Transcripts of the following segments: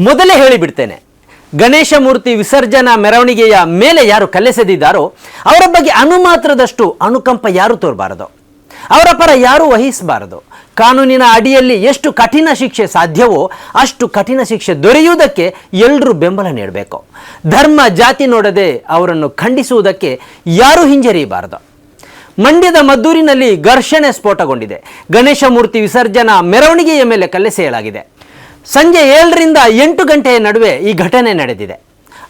ಮೊದಲೇ ಹೇಳಿಬಿಡ್ತೇನೆ. ಗಣೇಶ ಮೂರ್ತಿ ವಿಸರ್ಜನಾ ಮೆರವಣಿಗೆಯ ಮೇಲೆ ಯಾರು ಕಲೆಸೆದಿದ್ದಾರೋ ಅವರ ಬಗ್ಗೆ ಅನುಮಾತ್ರದಷ್ಟು ಅನುಕಂಪ ಯಾರು ತೋರಬಾರದು. ಅವರ ಪರ ಯಾರು ವಹಿಸಬಾರದು. ಕಾನೂನಿನ ಅಡಿಯಲ್ಲಿ ಎಷ್ಟು ಕಠಿಣ ಶಿಕ್ಷೆ ಸಾಧ್ಯವೋ ಅಷ್ಟು ಕಠಿಣ ಶಿಕ್ಷೆ ದೊರೆಯುವುದಕ್ಕೆ ಎಲ್ಲರೂ ಬೆಂಬಲ ನೀಡಬೇಕು. ಧರ್ಮ, ಜಾತಿ ನೋಡದೆ ಅವರನ್ನು ಖಂಡಿಸುವುದಕ್ಕೆ ಯಾರೂ ಹಿಂಜರಿಯಬಾರದು. ಮಂಡ್ಯದ ಮದ್ದೂರಿನಲ್ಲಿ ಘರ್ಷಣೆ ಸ್ಫೋಟಗೊಂಡಿದೆ. ಗಣೇಶ ಮೂರ್ತಿ ವಿಸರ್ಜನಾ ಮೆರವಣಿಗೆಯ ಮೇಲೆ ಕಲ್ಲೆಸೆಯಲಾಗಿದೆ. ಸಂಜೆ ಏಳರಿಂದ ಎಂಟು ಗಂಟೆಯ ನಡುವೆ ಈ ಘಟನೆ ನಡೆದಿದೆ.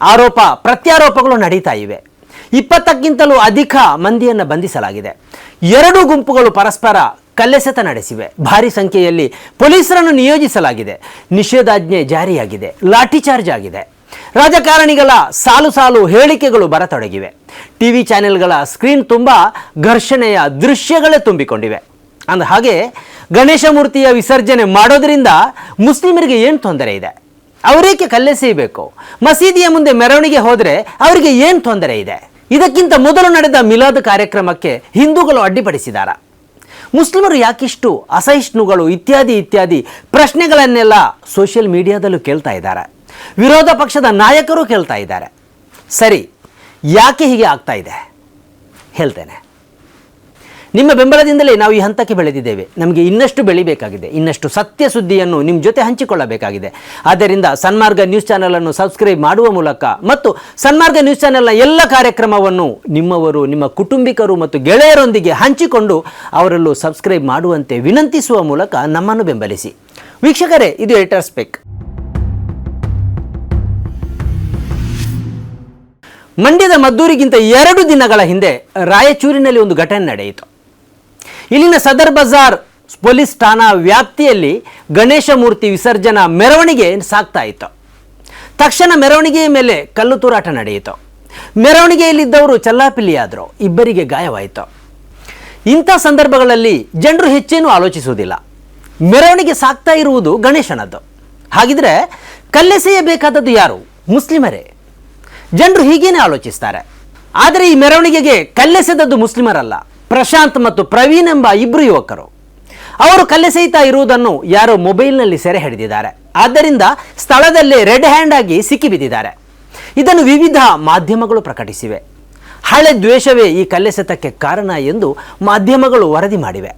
ಆರೋಪ, ಪ್ರತ್ಯಾರೋಪಗಳು ನಡೀತಾ ಇವೆ. ಇಪ್ಪತ್ತಕ್ಕಿಂತಲೂ ಅಧಿಕ ಮಂದಿಯನ್ನು ಬಂಧಿಸಲಾಗಿದೆ. ಎರಡು ಗುಂಪುಗಳು ಪರಸ್ಪರ ಕಲ್ಲೆಸೆತ ನಡೆಸಿವೆ. ಭಾರಿ ಸಂಖ್ಯೆಯಲ್ಲಿ ಪೊಲೀಸರನ್ನು ನಿಯೋಜಿಸಲಾಗಿದೆ. ನಿಷೇಧಾಜ್ಞೆ ಜಾರಿಯಾಗಿದೆ. ಲಾಠಿಚಾರ್ಜ್ ಆಗಿದೆ. ರಾಜಕಾರಣಿಗಳ ಸಾಲು ಸಾಲು ಹೇಳಿಕೆಗಳು ಬರತೊಡಗಿವೆ. ಟಿವಿ ಚಾನೆಲ್ಗಳ ಸ್ಕ್ರೀನ್ ತುಂಬ ಘರ್ಷಣೆಯ ದೃಶ್ಯಗಳೇ ತುಂಬಿಕೊಂಡಿವೆ. ಅಂದ ಹಾಗೆ ಗಣೇಶ ಮೂರ್ತಿಯ ವಿಸರ್ಜನೆ ಮಾಡೋದ್ರಿಂದ ಮುಸ್ಲಿಮರಿಗೆ ಏನು ತೊಂದರೆ ಇದೆ? ಅವರೇಕೆ ಕಲ್ಲೆಸೆಯಬೇಕು ಮಸೀದಿಯ ಮುಂದೆ ಮೆರವಣಿಗೆ ಹೋದರೆ ಅವರಿಗೆ ಏನು ತೊಂದರೆ ಇದೆ? ಇದಕ್ಕಿಂತ ಮೊದಲು ನಡೆದ ಮಿಲಾದ್ ಕಾರ್ಯಕ್ರಮಕ್ಕೆ ಹಿಂದೂಗಳು ಅಡ್ಡಿಪಡಿಸಿದಾರ. ಮುಸ್ಲಿಮರು ಯಾಕಿಷ್ಟು ಅಸಹಿಷ್ಣುಗಳು ಇತ್ಯಾದಿ ಇತ್ಯಾದಿ ಪ್ರಶ್ನೆಗಳನ್ನೆಲ್ಲ ಸೋಷಿಯಲ್ ಮೀಡಿಯಾದಲ್ಲೂ ಕೇಳ್ತಾ ಇದ್ದಾರೆ. ವಿರೋಧ ಪಕ್ಷದ ನಾಯಕರು ಕೇಳ್ತಾ ಇದ್ದಾರೆ. ಸರಿ, ಯಾಕೆ ಹೀಗೆ ಆಗ್ತಾ ಇದೆ? ಹೇಳ್ತೇನೆ. ನಿಮ್ಮ ಬೆಂಬಲದಿಂದಲೇ ನಾವು ಈ ಹಂತಕ್ಕೆ ಬೆಳೆದಿದ್ದೇವೆ. ನಮಗೆ ಇನ್ನಷ್ಟು ಬೆಳಿಬೇಕಾಗಿದೆ ಇನ್ನಷ್ಟು ಸತ್ಯ ಸುದ್ದಿಯನ್ನು ನಿಮ್ಮ ಜೊತೆ ಹಂಚಿಕೊಳ್ಳಬೇಕಾಗಿದೆ. ಆದ್ದರಿಂದ ಸನ್ಮಾರ್ಗ ನ್ಯೂಸ್ ಚಾನಲನ್ನು ಸಬ್ಸ್ಕ್ರೈಬ್ ಮಾಡುವ ಮೂಲಕ ಮತ್ತು ಸನ್ಮಾರ್ಗ ನ್ಯೂಸ್ ಚಾನೆಲ್ನ ಎಲ್ಲ ಕಾರ್ಯಕ್ರಮವನ್ನು ನಿಮ್ಮವರು, ನಿಮ್ಮ ಕುಟುಂಬಿಕರು ಮತ್ತು ಗೆಳೆಯರೊಂದಿಗೆ ಹಂಚಿಕೊಂಡು ಅವರಲ್ಲೂ ಸಬ್ಸ್ಕ್ರೈಬ್ ಮಾಡುವಂತೆ ವಿನಂತಿಸುವ ಮೂಲಕ ನಮ್ಮನ್ನು ಬೆಂಬಲಿಸಿ. ವೀಕ್ಷಕರೇ, ಇದು ಎಡಿಟರ್ಸ್ ಪೆಕ್ ಮಂಡ್ಯದ ಮದ್ದೂರಿಗಿಂತ ಎರಡು ದಿನಗಳ ಹಿಂದೆ ರಾಯಚೂರಿನಲ್ಲಿ ಒಂದು ಘಟನೆ ನಡೆಯಿತು. ಇಲ್ಲಿನ ಸದರ್ ಬಜಾರ್ ಪೊಲೀಸ್ ಠಾಣಾ ವ್ಯಾಪ್ತಿಯಲ್ಲಿ ಗಣೇಶ ಮೂರ್ತಿ ವಿಸರ್ಜನಾ ಮೆರವಣಿಗೆ ಸಾಕ್ತಾ ಇತ್ತು. ತಕ್ಷಣ ಮೆರವಣಿಗೆಯ ಮೇಲೆ ಕಲ್ಲು ತೂರಾಟ ನಡೆಯಿತು. ಮೆರವಣಿಗೆಯಲ್ಲಿದ್ದವರು ಚಲ್ಲಾಪಿಲ್ಲಿಯಾದರು, ಇಬ್ಬರಿಗೆ ಗಾಯವಾಯಿತು. ಇಂಥ ಸಂದರ್ಭಗಳಲ್ಲಿ ಜನರು ಹೆಚ್ಚೇನೂ ಆಲೋಚಿಸುವುದಿಲ್ಲ. ಮೆರವಣಿಗೆ ಸಾಕ್ತಾ ಇರುವುದು ಗಣೇಶನದ್ದು. ಹಾಗಿದ್ರೆ ಕಲ್ಲೆಸೆಯಬೇಕಾದದ್ದು ಯಾರು? ಮುಸ್ಲಿಮರೇ. ಜನರು ಹೀಗೇನೆ ಆಲೋಚಿಸ್ತಾರೆ. ಆದರೆ ಈ ಮೆರವಣಿಗೆಗೆ ಕಲ್ಲೆಸೆದದ್ದು ಮುಸ್ಲಿಮರಲ್ಲ. ಪ್ರಶಾಂತ್ ಮತ್ತು ಪ್ರವೀಣ್ ಎಂಬ ಇಬ್ಬರು ಯುವಕರು. ಅವರು ಕಲ್ಲೆಸೆಯ್ತಾ ಇರುವುದನ್ನು ಯಾರೋ ಮೊಬೈಲ್ನಲ್ಲಿ ಸೆರೆ ಹಿಡಿದಿದ್ದಾರೆ. ಆದ್ದರಿಂದ ಸ್ಥಳದಲ್ಲೇ ರೆಡ್ ಹ್ಯಾಂಡ್ ಆಗಿ ಸಿಕ್ಕಿಬಿದ್ದಿದ್ದಾರೆ ಇದನ್ನು ವಿವಿಧ ಮಾಧ್ಯಮಗಳು ಪ್ರಕಟಿಸಿವೆ. ಹಳೆ ದ್ವೇಷವೇ ಈ ಕಲ್ಲೆಸೆತಕ್ಕೆ ಕಾರಣ ಎಂದು ಮಾಧ್ಯಮಗಳು ವರದಿ ಮಾಡಿವೆ.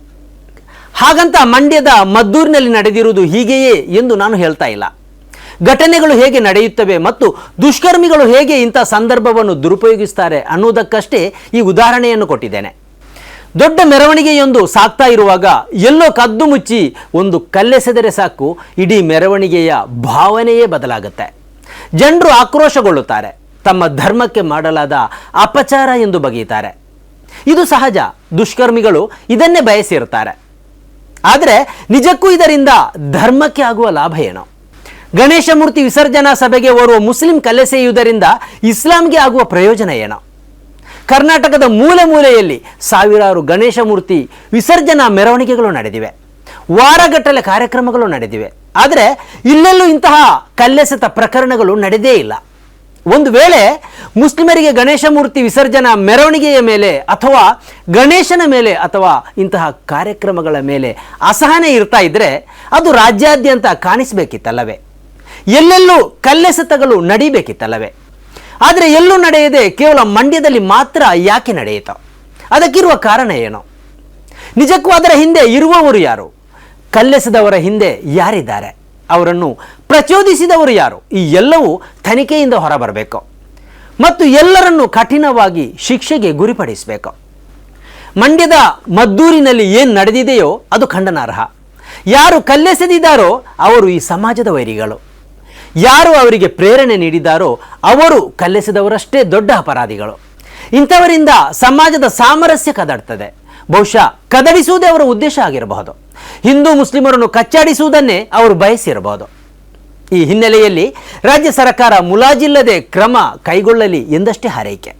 ಹಾಗಂತ ಮಂಡ್ಯದ ಮದ್ದೂರಿನಲ್ಲಿ ನಡೆದಿರುವುದು ಹೀಗೆಯೇ ಎಂದು ನಾನು ಹೇಳ್ತಾ ಇಲ್ಲ. ಘಟನೆಗಳು ಹೇಗೆ ನಡೆಯುತ್ತವೆ ಮತ್ತು ದುಷ್ಕರ್ಮಿಗಳು ಹೇಗೆ ಇಂಥ ಸಂದರ್ಭವನ್ನು ದುರುಪಯೋಗಿಸ್ತಾರೆ ಅನ್ನುವುದಕ್ಕಷ್ಟೇ ಈ ಉದಾಹರಣೆಯನ್ನು ಕೊಟ್ಟಿದ್ದೇನೆ. ದೊಡ್ಡ ಮೆರವಣಿಗೆಯೊಂದು ಸಾಗ್ತಾ ಇರುವಾಗ ಎಲ್ಲೋ ಕದ್ದು ಮುಚ್ಚಿ ಒಂದು ಕಲ್ಲೆಸೆದರೆ ಸಾಕು ಇಡೀ ಮೆರವಣಿಗೆಯ ಭಾವನೆಯೇ ಬದಲಾಗುತ್ತೆ. ಜನರು ಆಕ್ರೋಶಗೊಳ್ಳುತ್ತಾರೆ. ತಮ್ಮ ಧರ್ಮಕ್ಕೆ ಮಾಡಲಾದ ಅಪಚಾರ ಎಂದು ಬಗೆಯುತ್ತಾರೆ. ಇದು ಸಹಜ, ದುಷ್ಕರ್ಮಿಗಳು ಇದನ್ನೇ ಬಯಸಿರುತ್ತಾರೆ. ಆದರೆ ನಿಜಕ್ಕೂ ಇದರಿಂದ ಧರ್ಮಕ್ಕೆ ಆಗುವ ಲಾಭ ಏನು? ಗಣೇಶ ಮೂರ್ತಿ ವಿಸರ್ಜನಾ ಸಭೆಗೆ ಓರ್ವ ಮುಸ್ಲಿಂ ಕಲ್ಲೆಸೆಯುವುದರಿಂದ ಇಸ್ಲಾಂಗೆ ಆಗುವ ಪ್ರಯೋಜನ ಏನು? ಕರ್ನಾಟಕದ ಮೂಲೆ ಮೂಲೆಯಲ್ಲಿ ಸಾವಿರಾರು ಗಣೇಶ ಮೂರ್ತಿ ವಿಸರ್ಜನಾ ಮೆರವಣಿಗೆಗಳು ನಡೆದಿವೆ. ವಾರಗಟ್ಟಲೆ ಕಾರ್ಯಕ್ರಮಗಳು ನಡೆದಿವೆ. ಆದರೆ ಇಲ್ಲೆಲ್ಲೂ ಇಂತಹ ಕಲ್ಲೆಸೆತ ಪ್ರಕರಣಗಳು ನಡೆದೇ ಇಲ್ಲ. ಒಂದು ವೇಳೆ ಮುಸ್ಲಿಮರಿಗೆ ಗಣೇಶ ಮೂರ್ತಿ ವಿಸರ್ಜನಾ ಮೆರವಣಿಗೆಯ ಮೇಲೆ ಅಥವಾ ಗಣೇಶನ ಮೇಲೆ ಅಥವಾ ಇಂತಹ ಕಾರ್ಯಕ್ರಮಗಳ ಮೇಲೆ ಅಸಹನೆ ಇರ್ತಾ ಇದ್ದರೆ ಅದು ರಾಜ್ಯಾದ್ಯಂತ ಕಾಣಿಸಬೇಕಿತ್ತಲ್ಲವೇ? ಎಲ್ಲೆಲ್ಲೂ ಕಲ್ಲೆಸೆತಗಳು ನಡೀಬೇಕಿತ್ತಲ್ಲವೇ? ಆದರೆ ಎಲ್ಲೂ ನಡೆಯದೆ ಕೇವಲ ಮಂಡ್ಯದಲ್ಲಿ ಮಾತ್ರ ಯಾಕೆ ನಡೆಯಿತು? ಅದಕ್ಕಿರುವ ಕಾರಣ ಏನು? ನಿಜಕ್ಕೂ ಅದರ ಹಿಂದೆ ಇರುವವರು ಯಾರು? ಕಲ್ಲೆಸದವರ ಹಿಂದೆ ಯಾರಿದ್ದಾರೆ? ಅವರನ್ನು ಪ್ರಚೋದಿಸಿದವರು ಯಾರು? ಈ ಎಲ್ಲವೂ ತನಿಖೆಯಿಂದ ಹೊರಬರಬೇಕು. ಮತ್ತು ಎಲ್ಲರನ್ನು ಕಠಿಣವಾಗಿ ಶಿಕ್ಷೆಗೆ ಗುರಿಪಡಿಸಬೇಕು. ಮಂಡ್ಯದ ಮದ್ದೂರಿನಲ್ಲಿ ಏನು ನಡೆದಿದೆಯೋ ಅದು ಖಂಡನಾರ್ಹ. ಯಾರು ಕಲ್ಲೆಸೆದಿದ್ದಾರೋ ಅವರು ಈ ಸಮಾಜದ ವೈರಿಗಳು. ಯಾರು ಅವರಿಗೆ ಪ್ರೇರಣೆ ನೀಡಿದ್ದಾರೋ ಅವರು ಕಲ್ಲೆಸೆದವರಷ್ಟೇ ದೊಡ್ಡ ಅಪರಾಧಿಗಳು. ಇಂಥವರಿಂದ ಸಮಾಜದ ಸಾಮರಸ್ಯ ಕದಡ್ತದೆ. ಬಹುಶಃ ಕದಡಿಸುವುದೇ ಅವರ ಉದ್ದೇಶ ಆಗಿರಬಹುದು. ಹಿಂದೂ ಮುಸ್ಲಿಮರನ್ನು ಕಚ್ಚಾಡಿಸುವುದನ್ನೇ ಅವರು ಬಯಸಿರಬಹುದು. ಈ ಹಿನ್ನೆಲೆಯಲ್ಲಿ ರಾಜ್ಯ ಸರ್ಕಾರ ಮುಲಾಜಿಲ್ಲದೆ ಕ್ರಮ ಕೈಗೊಳ್ಳಲಿ ಎಂದಷ್ಟೇ ಹಾರೈಕೆ.